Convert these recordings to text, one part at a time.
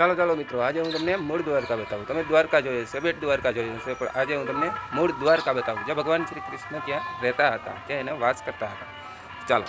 ચાલો ચાલો મિત્રો, આજે હું તમને મૂળ દ્વારકા બતાવું. તમે દ્વારકા જોઈએ છે, બેટ દ્વારકા જોયું છે, પણ આજે હું તમને મૂળ દ્વારકા બતાવું. જ્યાં ભગવાન શ્રી કૃષ્ણ ત્યાં રહેતા હતા, ત્યાં એને વાસ કરતા હતા. ચાલો.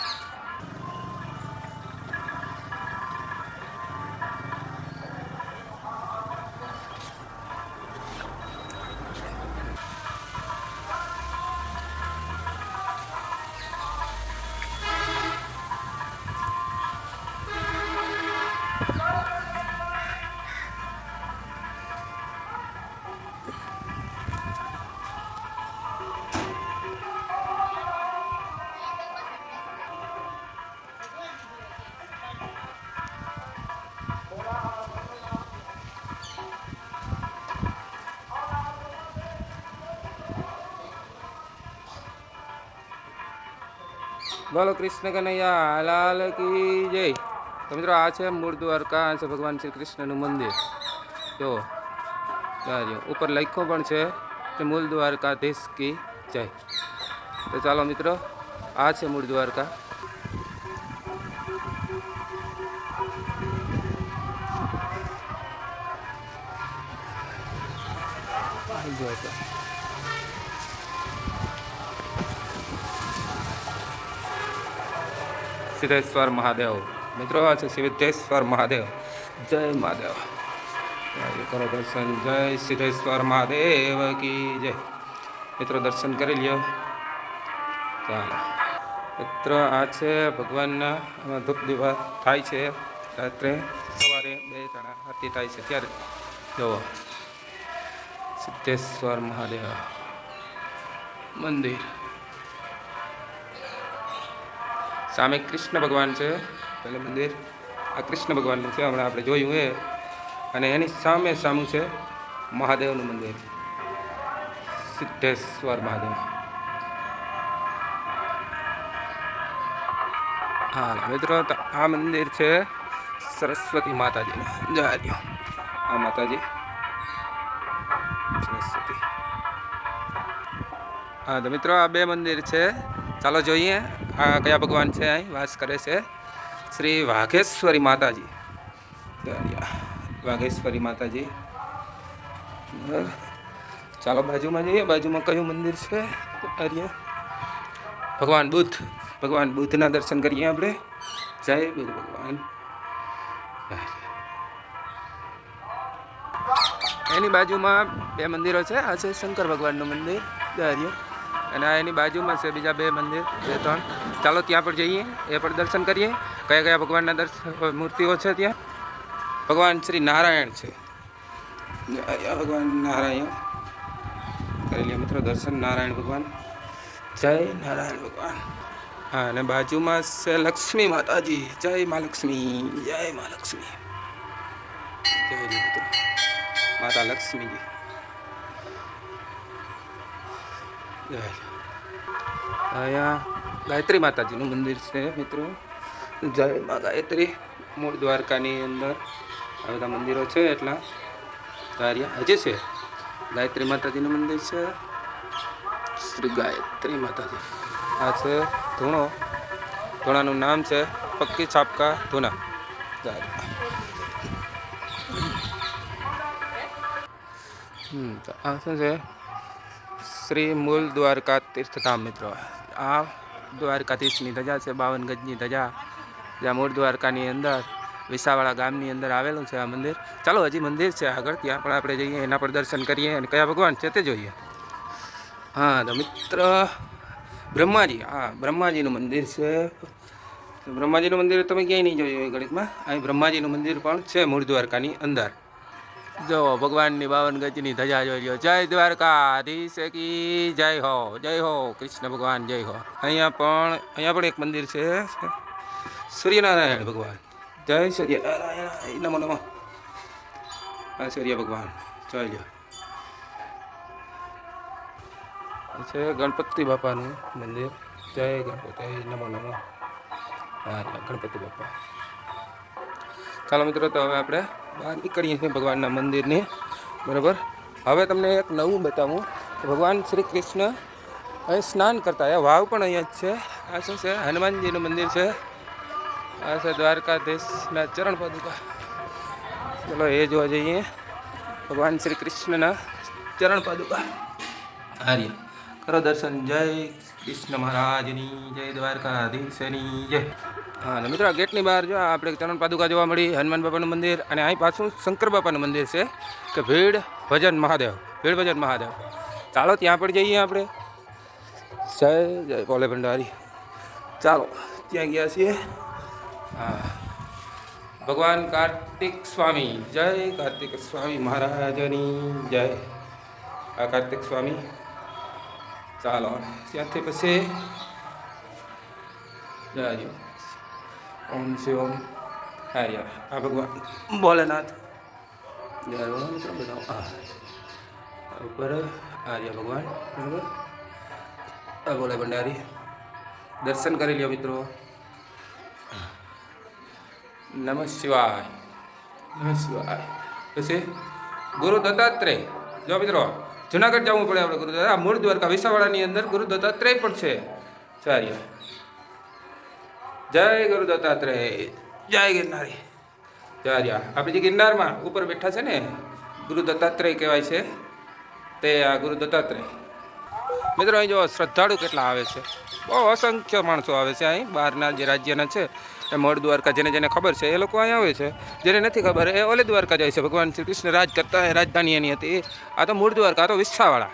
બોલો કૃષ્ણ કનૈયા, લાલ કી જય. તો મિત્રો આ છે મૂળ દ્વારકા આ છે ભગવાન શ્રી કૃષ્ણનું મંદિર. જો ત્યાં ઉપર લખ્યો પણ છે કે મૂળ દ્વારકાધીશ કી જય. તો ચાલો મિત્રો, આ છે મૂળ દ્વારકા સિદ્ધેશ્વર મહાદેવ. મિત્રો, આ છે સિદ્ધેશ્વર મહાદેવ. જય મહાદેવ. કરો દર્શન. જય સિદ્ધેશ્વર મહાદેવ કી જય. મિત્રો, દર્શન કરી લ્યો. ચાલો. મિત્રો, આ છે ભગવાનના આમાં ધૂપ દીવા થાય છે. રાત્રે સવારે બે જણા આરતી થાય છે. ત્યારે જુઓ. સિદ્ધેશ્વર મહાદેવ. મંદિર. સામે કૃષ્ણ ભગવાન છે. પહેલું મંદિર. આ કૃષ્ણ ભગવાનનું છે, હમણાં આપણે જોયું એ. અને એની સામે સામું છે મહાદેવનું મંદિર. સિદ્ધેશ્વર મહાદેવ. હા, મિત્રો આ મંદિર છે સરસ્વતી માતાજીનું જય દ્યો. આ માતાજી. સરસ્વતી. હા, તો મિત્રો, આ બે મંદિર છે. ચાલો જોઈએ. આ કયા ભગવાન છે અહીં વાસ કરે છે શ્રી વાઘેશ્વરી માતાજી. વાઘેશ્વરી માતાજી. ચાલો બાજુમાં જઈએ. બાજુમાં કયું મંદિર છે? આર્ય. ભગવાન બુદ્ધ. ભગવાન બુદ્ધના દર્શન કરીએ આપણે. જય બુદ્ધ ભગવાન. એની બાજુમાં બે મંદિરો છે. આ છે શંકર ભગવાનનું મંદિર. દરિયો અને આ એની બાજુમાં છે બીજા બે મંદિર, બે ત્રણ. ચાલો ત્યાં પણ જઈએ, એ પણ દર્શન કરીએ. કયા કયા ભગવાનના દર્શન મૂર્તિઓ છે ત્યાં? ભગવાન શ્રી નારાયણ છે. ભગવાન નારાયણ. કરી લઈએ મિત્રો દર્શન, નારાયણ ભગવાન. જય નારાયણ ભગવાન. હા, અને બાજુમાં છે લક્ષ્મી માતાજી. જય મા લક્ષ્મી, જય મા લક્ષ્મી. જય મિત્રો. માતા લક્ષ્મીજી. અહીંયા ગાયત્રી માતાજીનું મંદિર છે, મિત્રો. જય ગાયત્રી. મૂળ દ્વારકાની અંદર આ બધા મંદિરો છે, એટલા કાર્યા હજી છે. ગાયત્રી માતાજીનું મંદિર છે, શ્રી ગાયત્રી માતાજી. આ છે ધૂણો. ધૂણાનું નામ છે પક્કી છાપકા જય હમ, તો આ શું છે? શ્રી મૂળ દ્વારકા તીર્થધામ મિત્રો આ દ્વારકાધીશની ધજા છે, બાવન ગજની ધજા, જ્યાં મૂળ દ્વારકાની અંદર વિસાવાળા ગામની અંદર આવેલું છે આ મંદિર. ચાલો, હજી મંદિર છે આગળ, ત્યાં પણ આપણે જઈએ, એના પર દર્શન કરીએ અને કયા ભગવાન છે તે જોઈએ. હા, તો મિત્ર, બ્રહ્માજી. હા, બ્રહ્માજીનું મંદિર છે. બ્રહ્માજીનું મંદિર તમે ક્યાંય નહીં જોયું એ ગણિતમાં? અહીં બ્રહ્માજીનું મંદિર પણ છે મૂળ દ્વારકાની અંદર. જો ભગવાનની બાવન ગતિની ધજા જોઈ લો જય દ્વારકાધીશ કી, જય હો જય હો, કૃષ્ણ ભગવાન, જય હો. અહીંયા પણ અહીંયા પણ એક મંદિર છે. સૂર્યનારાયણ ભગવાન. જય સૂર્યનારાયણ. નમો નમો. સૂર્ય ભગવાન. જોઈ લ્યો. છે ગણપતિ બાપાનું મંદિર. જય ગણપતિ, નમો નમો. હા, ગણપતિ બાપા. ચાલો મિત્રો, તો હવે આપણે બહાર નીકળીએ છીએ ભગવાનના મંદિરને. બરાબર? હવે તમને એક નવું બતાવું. ભગવાન શ્રી કૃષ્ણ અહીં સ્નાન કરતા એ વાવ પણ અહીંયા જ છે. આ શું છે? હનુમાનજીનું મંદિર છે. આ છે દ્વારકાધીશના ચરણ પાદુકા. ચલો એ જોવા જઈએ. ભગવાન શ્રી કૃષ્ણના ચરણ પાદુકા. આર્ય. કરો દર્શન. જય કૃષ્ણ મહારાજની જય દ્વારકાધીશની જય. હા અને મિત્રો ગેટની બહાર જો આપણે ચરણ પાદુકા જોવા મળી, હનુમાન બાપાનું મંદિર અને અહીં પાછું શંકર બાપાનું મંદિર છે કે ભીડ ભજન મહાદેવ, ભીડ ભજન મહાદેવ. ચાલો, ત્યાં પણ જઈએ આપણે. જય જય ભોલે ભંડારી. ચાલો, ત્યાં ગયા છીએ. હા. ભગવાન કાર્તિક સ્વામી, જય કાર્તિક સ્વામી મહારાજની, જય. આ કાર્તિક સ્વામી. ચાલો, ત્યાંથી પછી જય ઓમ શિવ ઓમ. હરિ આ ભગવાન. ભોલેનાથ. જય ભગવાન મિત્રો બધા. ઉપર આર્ય ભગવાન બરાબર? ભોલે ભંડારી. દર્શન કરી લ્યો મિત્રો. નમ શિવાય. નમ શિવાય. પછી ગુરુ દત્તાત્રેય. જો મિત્રો જુનાગઢ જવું પડે આપણે ગુરુ દત્તા મૂળ દ્વારકા વિસાવાડાની અંદર ગુરુ દત્તાત્રેય પણ છે. ચાર્ય જય ગુરુ દત્તાત્રેય, જય ગિરનારી. ચાર્ય આપણે જે ગિરનારમાં ઉપર બેઠા છે ને, ગુરુ દત્તાત્રેય કહેવાય છે, તે આ ગુરુ દત્તાત્રેય. મિત્રો, અહીં જો શ્રદ્ધાળુ કેટલા આવે છે? બહુ અસંખ્ય માણસો આવે છે અહીં, બહારના જે રાજ્યના છે, એ મળ દ્વારકા, જેને જેને ખબર છે, એ લોકો અહીં આવે છે. જેને નથી ખબર, એ ઓલે દ્વારકા જાય છે. ભગવાન શ્રી કૃષ્ણ રાજ કરતા રાજધાની એની હતી. આ તો મૂળ દ્વારકા તો વિસ્સાવાળા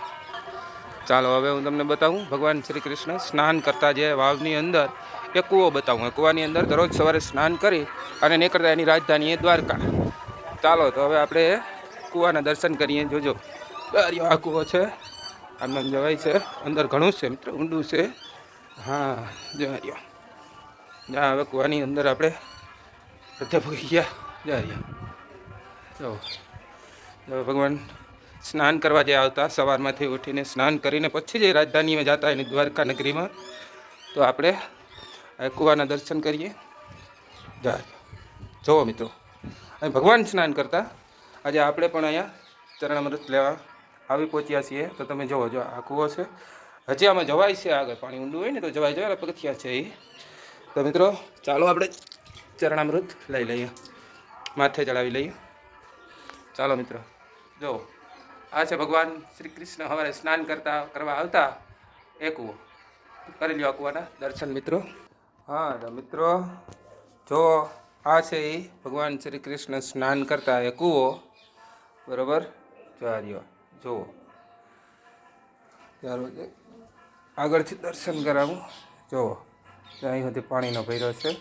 ચાલો, હવે હું તમને બતાવું. ભગવાન શ્રી કૃષ્ણ સ્નાન કરતા જે વાવની અંદર એ કૂવો બતાવું. કૂવાની અંદર દરરોજ સવારે સ્નાન કરી અને નીકળતા એની રાજધાની એ દ્વારકા. ચાલો, તો હવે આપણે કૂવાના દર્શન કરીએ. જોજો આ કૂવો છે. આમ જવાય છે. અંદર ઘણું છે મિત્ર, ઊંડું છે. હા જવાયો જા, હવે કૂવાની અંદર આપણે બધે પગી ગયા. જો જો ભગવાન સ્નાન કરવા જે આવતા, સવારમાંથી ઉઠીને સ્નાન કરીને પછી જે રાજધાનીમાં જતા એની દ્વારકા નગરીમાં, તો આપણે કૂવાના દર્શન કરીએ. જા. જુઓ મિત્રો. અહીં ભગવાન સ્નાન કરતા. આજે આપણે પણ અહીંયા ચરણામૃત લેવા આવી પહોંચ્યા છીએ. તો તમે જુઓ જો આ કૂવો છે. હજી આમાં જવાય છે આગળ. પાણી ઊંડું હોય ને તો જવાય. જવાય પગથિયા છે એ તો મિત્રો, ચાલો આપણે ચરણામૃત લઈ લઈએ. માથે ચડાવી લઈએ. ચાલો મિત્રો, જો. આ છે ભગવાન શ્રી કૃષ્ણ હવારે સ્નાન કરતા, કરવા આવતા એ કૂવો. કરી લ્યો આ કૂવાના દર્શન મિત્રો. હા, તો મિત્રો, જો આ છે એ ભગવાન શ્રી કૃષ્ણ સ્નાન કરતા એ કૂવો, બરોબર? જો જુઓ જુઓ. ચાલો આગળથી દર્શન કરાવું. જુઓ અહીં સુધી પાણીનો ભૈરો છે.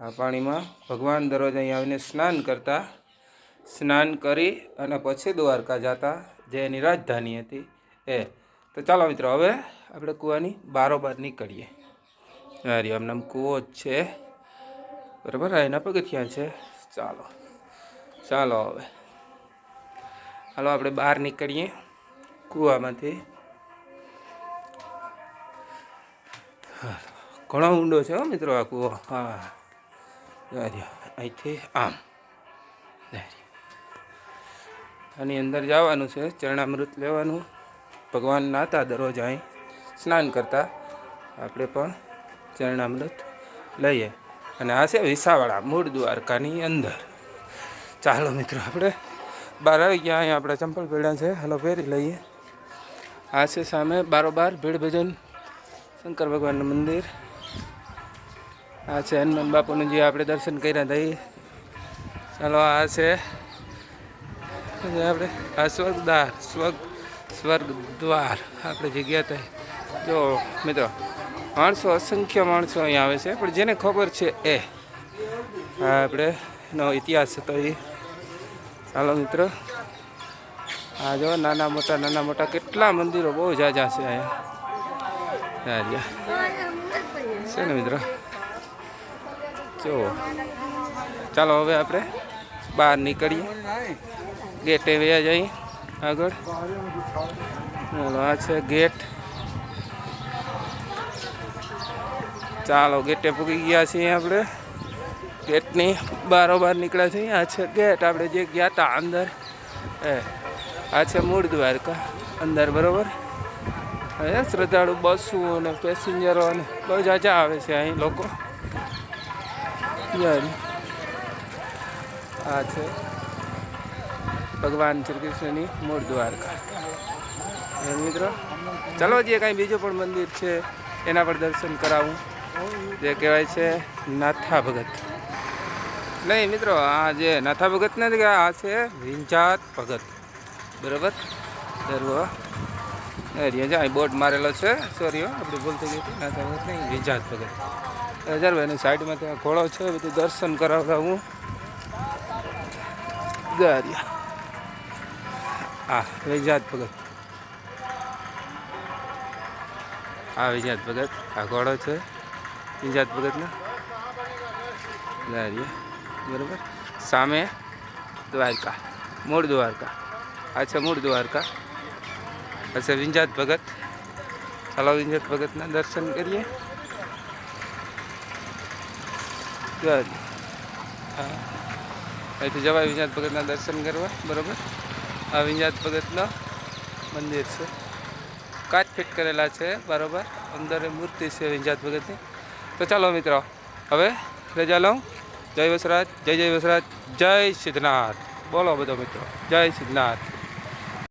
આ પાણીમાં ભગવાન દરરોજ અહીં આવીને સ્નાન કરતા, સ્નાન કરી અને પછી દ્વારકા જતા, જે એની રાજધાની હતી એ. તો ચાલો મિત્રો, હવે આપણે કૂવાની બારોબાર નીકળીએ. અરે આમ નામ કૂવો જ છે. બરાબર એના પગથિયા છે. ચાલો ચાલો હવે. હાલો, આપણે બહાર નીકળીએ કૂવામાંથી. ઘણો ઊંડો છે મિત્રો આ કૂવો. હા. અહીંથી આમ. આની અંદર જવાનું છે, ચરણામૃત લેવાનું. ભગવાન નાતા દરરોજ અહીં સ્નાન કરતા. આપણે પણ ચરણામૃત લઈએ. અને આ છે વિસાવાળા મૂળ દ્વારકાની અંદર. ચાલો મિત્રો આપણે બહાર આવી ગયા, અહીંયા આપણે ચંપલ પહેર્યા છે. હાલો પહેરી લઈએ. આ છે સામે બારોબાર ભીડ ભજન. શંકર ભગવાનનું મંદિર. આ છે હનુમાન બાપુનું જે આપણે દર્શન કર્યા હતા ચાલો, આ છે આપણે આ સ્વર્ગદ્વાર, સ્વર્ગ સ્વર્ગ દ્વાર આપણે જગ્યા ગયા હતા જો, મિત્રો માણસો અસંખ્ય માણસો અહીં આવે છે, પણ જેને ખબર છે એ. આપણે એનો ઇતિહાસ હતો એ. ચાલો મિત્રો. આ જો નાના મોટા નાના મોટા કેટલા મંદિરો, બહુ જાજા છે અહીંયા. છે ને મિત્રો? જો ચાલો હવે આપણે બહાર નીકળીએ. ગેટે વયા જઈએ આગળ. આ છે ગેટ. ચાલો ગેટે પૂકી ગયા છીએ આપણે. ગેટની બારોબાર નીકળ્યા છીએ. આ છે ગેટ, આપણે જે ગયા હતા અંદર. એ, આ છે મૂળ દ્વારકા અંદર, બરોબર? હવે શ્રદ્ધાળુ બસો અને પેસેન્જરો અને બહુ જાજા આવે છે અહીં લોકો. આ છે ભગવાન શ્રી કૃષ્ણની મૂળ દ્વારકા. મિત્રો? ચાલો જે કાંઈ બીજું પણ મંદિર છે, એના પર દર્શન કરાવું. જે કહેવાય છે નાથા ભગત. નહીં, મિત્રો, આ જે નાથા ભગત નથી કે આ છે વિંજાત ભગત. બરાબર? દરવો અહીંયા અહીં બોર્ડ મારેલો છે. સોરી હો, આપણી ભૂલ થઈ ગઈ હતી. નાથા ભગત નહીં, વિંજાત ભગત. હજાર એની સાઈડમાં ત્યાં ઘોડો છે, બધું દર્શન કરાવતા હું. ગારિયા હા વિજાત ભગત. આ વિજાત ભગત, આ ઘોડો છે. વિજાત ભગતના? ગારિયા બરાબર? સામે દ્વારકા. મૂળ દ્વારકા. આ છે મૂળ દ્વારકા. આ છે વિંજાત ભગત. ચાલો, વિંજાત ભગતના દર્શન કરીએ. હા. અહીંથી જવાય વિંજાત ભગતના દર્શન કરવા. બરાબર? આ વિંજાત ભગતનો મંદિર છે. કાચ ફિટ કરેલા છે. બરાબર? અંદર મૂર્તિ છે વિંજાત ભગતની. તો ચાલો મિત્રો, હવે રજા લઉં. જય વસરાજ, જય જય વસરાજ, જય સિદ્ધનાથ. બોલો બધો મિત્રો, જય સિદ્ધનાથ.